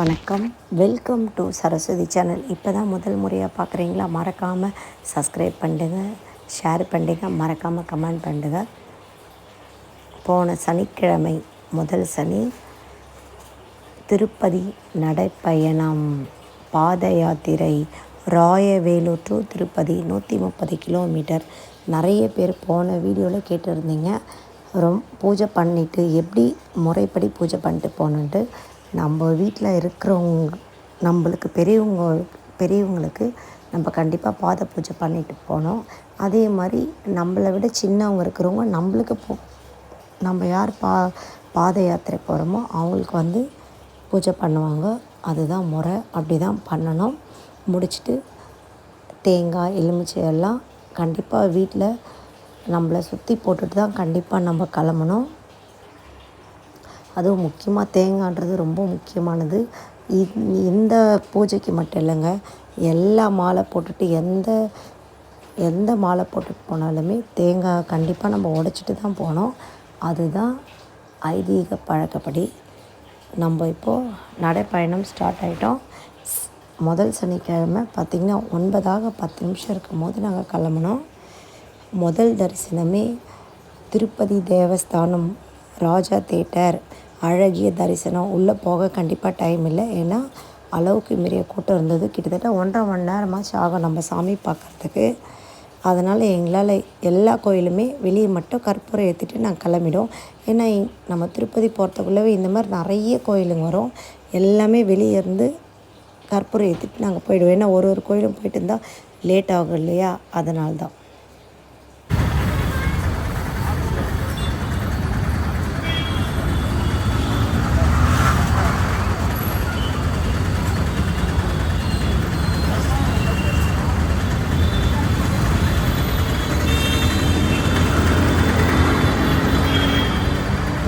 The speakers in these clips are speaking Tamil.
வணக்கம். வெல்கம் டு சரஸ்வதி சேனல் இப்போ தான் முதல் முறையாக பார்க்குறீங்களா மறக்காமல் சப்ஸ்கிரைப் பண்ணுங்க ஷேர் பண்ணுங்க மறக்காமல் கமெண்ட் பண்ணுங்க. போன சனிக்கிழமை முதல் சனி திருப்பதி நடைப்பயணம். பாத யாத்திரை ராயவேலூர் டு திருப்பதி நூற்றி முப்பது கிலோமீட்டர் நிறைய பேர் போன வீடியோவில் கேட்டிருந்தீங்க. ரொம் பூஜை பண்ணிவிட்டு எப்படி முறைப்படி பூஜை பண்ணிட்டு போகணுன்ட்டு நம்ம வீட்டில் இருக்கிறவங்க நம்மளுக்கு பெரியவங்க பெரியவங்களுக்கு நம்ம கண்டிப்பாக பாத பூஜை பண்ணிட்டு போனோம். அதே மாதிரி நம்மளை விட சின்னவங்க இருக்கிறவங்க நம்மளுக்கு போ நம்ம யார் பா பாத யாத்திரை போகிறோமோ அவங்களுக்கு வந்து பூஜை பண்ணுவாங்க. அதுதான் முறை. அப்படி தான் பண்ணணும். முடிச்சுட்டு தேங்காய் எலுமிச்சை எல்லாம் கண்டிப்பாக வீட்டில் நம்மளை சுற்றி போட்டுட்டு தான் கண்டிப்பாக நம்ம கிளம்பணும். அதுவும் முக்கியமாக தேங்காய்ன்றது ரொம்ப முக்கியமானது. இந்த பூஜைக்கு மட்டும் இல்லைங்க எல்லா மாலை போட்டுட்டு எந்த எந்த மாலை போட்டுட்டு போனாலுமே தேங்காய் கண்டிப்பாக நம்ம உடைச்சிட்டு தான் போனோம் அதுதான் ஐதீக பழக்கப்படி. நம்ம இப்போது நடைப்பயணம் ஸ்டார்ட் ஆகிட்டோம் ஸ்- முதல் சனிக்கிழமை பார்த்திங்கன்னா ஒன்பதாக பத்து நிமிஷம் இருக்கும் போது நாங்கள் கிளம்புனோம். முதல் தரிசனமே திருப்பதி தேவஸ்தானம் ராஜா தேட்டர். அழகிய தரிசனம். உள்ளே போக கண்டிப்பாக டைம் இல்லை. ஏன்னா அளவுக்கு மீறிய கூட்டம் இருந்தது. கிட்டத்தட்ட ஒன்றரை மணி நேரமாச்சு ஆகும் நம்ம சாமி பார்க்குறதுக்கு அதனால் எங்களால் எல்லா கோயிலுமே வெளியே மட்டும் கற்பூரம் ஏற்றிட்டு நாங்கள் கிளம்பிடும் ஏன்னா நம்ம திருப்பதி போகிறதுக்குள்ளவே இந்த மாதிரி நிறைய கோயிலுங்க வரும். எல்லாமே வெளியே இருந்து கற்பூரம் ஏற்றிட்டு நாங்கள் போயிடுவோம். ஏன்னா ஒரு ஒரு கோயிலும் போயிட்டு இருந்தால் லேட் ஆகும் இல்லையா? அதனால்தான்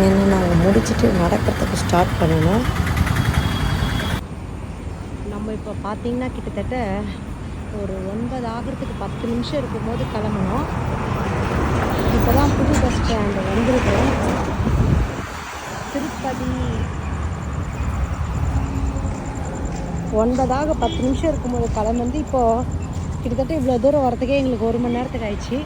தான் ஏன்னா நாங்கள் முடிச்சுட்டு நடக்கிறதுக்கு ஸ்டார்ட் பண்ணணும். நம்ம இப்போ பார்த்தீங்கன்னா கிட்டத்தட்ட ஒரு ஒன்பது ஆகிறதுக்கு பத்து நிமிஷம் இருக்கும்போது கிளம்பணும் இப்போ தான் புது பஸ் ஸ்டாண்டு வந்திருக்கோம். திருப்பதி ஒன்பதாக பத்து நிமிஷம் இருக்கும்போது கிளம்பி இப்போது கிட்டத்தட்ட இவ்வளோ தூரம் வரத்துக்கே எங்களுக்கு ஒரு மணி நேரத்துக்கு ஆயிடுச்சு.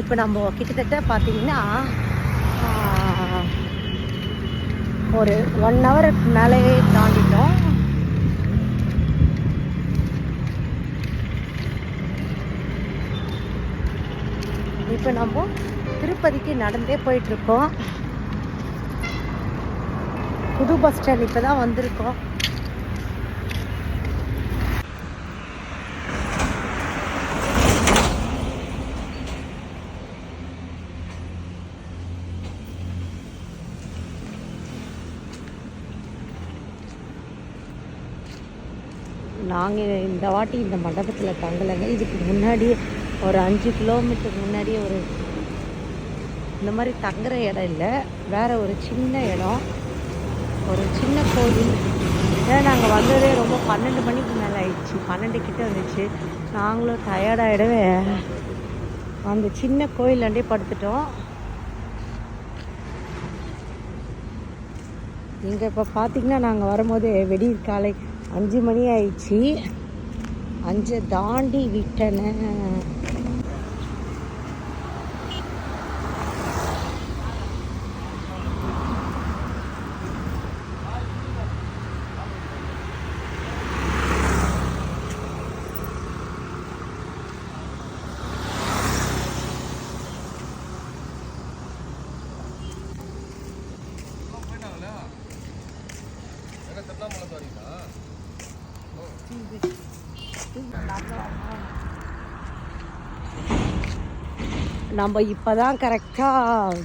இப்போ நம்ம கிட்டத்தட்ட பார்த்தீங்கன்னா ஒரு ஒன் ஹவருக்கு மேலேயே தாண்டிட்டோம். இப்போ நம்ம திருப்பதிக்கு நடந்தே போயிட்டுருக்கோம் புது பஸ் ஸ்டாண்ட் இப்போ தான் வந்திருக்கோம். நாங்கள் இந்த வாட்டி இந்த மண்டபத்தில் தங்கலைங்க. இதுக்கு முன்னாடியே ஒரு அஞ்சு கிலோமீட்டர் முன்னாடியே ஒரு இந்த மாதிரி தங்குற இடம் இல்லை. வேற ஒரு சின்ன இடம். ஒரு சின்ன கோவில். ஏன்னா நாங்கள் வந்ததே ரொம்ப பன்னெண்டு மணிக்கு மேலே ஆயிடுச்சு. பன்னெண்டு கிட்ட வந்துச்சு. நாங்களும் டயர்டாகிடவே அந்த சின்ன கோயிலாண்டே படுத்துட்டோம். இங்கே இப்போ பார்த்தீங்கன்னா நாங்கள் வரும்போது வெடியற் காலை அஞ்சு மணி ஆயிடுச்சு. அஞ்சை தாண்டி விட்டன. நம்ம இப்போ தான் கரெக்டாக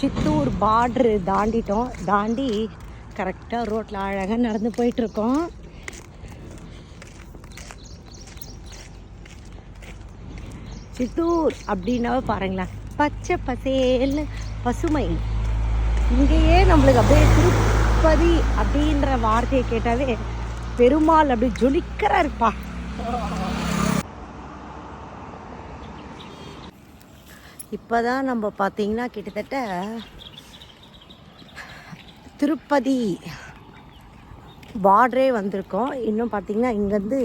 சித்தூர் பார்ட்ரு தாண்டிட்டோம். தாண்டி கரெக்டாக ரோட்டில் அழகாக நடந்து போயிட்டுருக்கோம். சித்தூர் அப்படின்னாவே பாருங்களேன் பச்சை பசேல்னு பசுமை. இங்கேயே நம்மளுக்கு அப்படியே திருப்பதி அப்படின்ற வார்த்தையை கேட்டாவே பெருமாள் அப்படி ஜொலிக்கிறா இருப்பா இப்போதான் நம்ம பார்த்தீங்கன்னா கிட்டத்தட்ட திருப்பதி பார்டரே வந்திருக்கோம். இன்னும் பார்த்திங்கன்னா இங்கேருந்து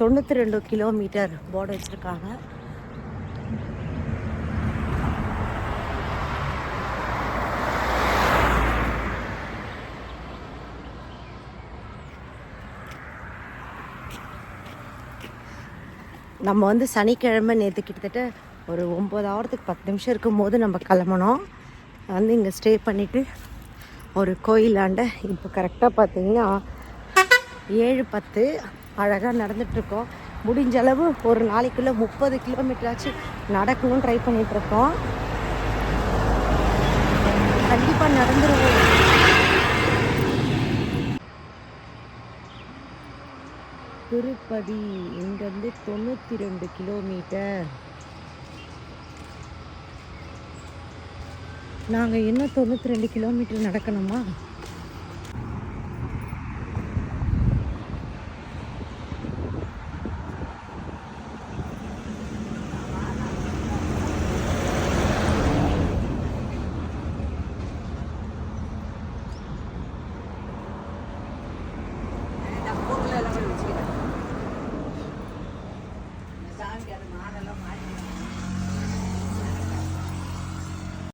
தொண்ணூற்றி ரெண்டு கிலோமீட்டர் பார்டர் வச்சுருக்காங்க. நம்ம வந்து சனிக்கிழமை நேற்று கிட்டத்தட்ட ஒரு ஒம்பது ஹவரத்துக்கு பத்து நிமிஷம் இருக்கும்போது நம்ம கிளம்புனோம். வந்து இங்கே ஸ்டே பண்ணிவிட்டு ஒரு கோயிலாண்ட இப்போ கரெக்டாக பார்த்தீங்கன்னா ஏழு பத்து அழகாக நடந்துகிட்ருக்கோம் முடிஞ்ச அளவு ஒரு நாளைக்குள்ளே முப்பது கிலோமீட்டராச்சு நடக்கணும்னு ட்ரை பண்ணிகிட்ருக்கோம் கண்டிப்பாக நடந்துருவோம். திருப்பதி இங்கேருந்து தொண்ணூற்றி ரெண்டு கிலோமீட்டர். நாங்கள் இன்னும் தொண்ணூற்றி ரெண்டு கிலோமீட்டர் நடக்கணுமா?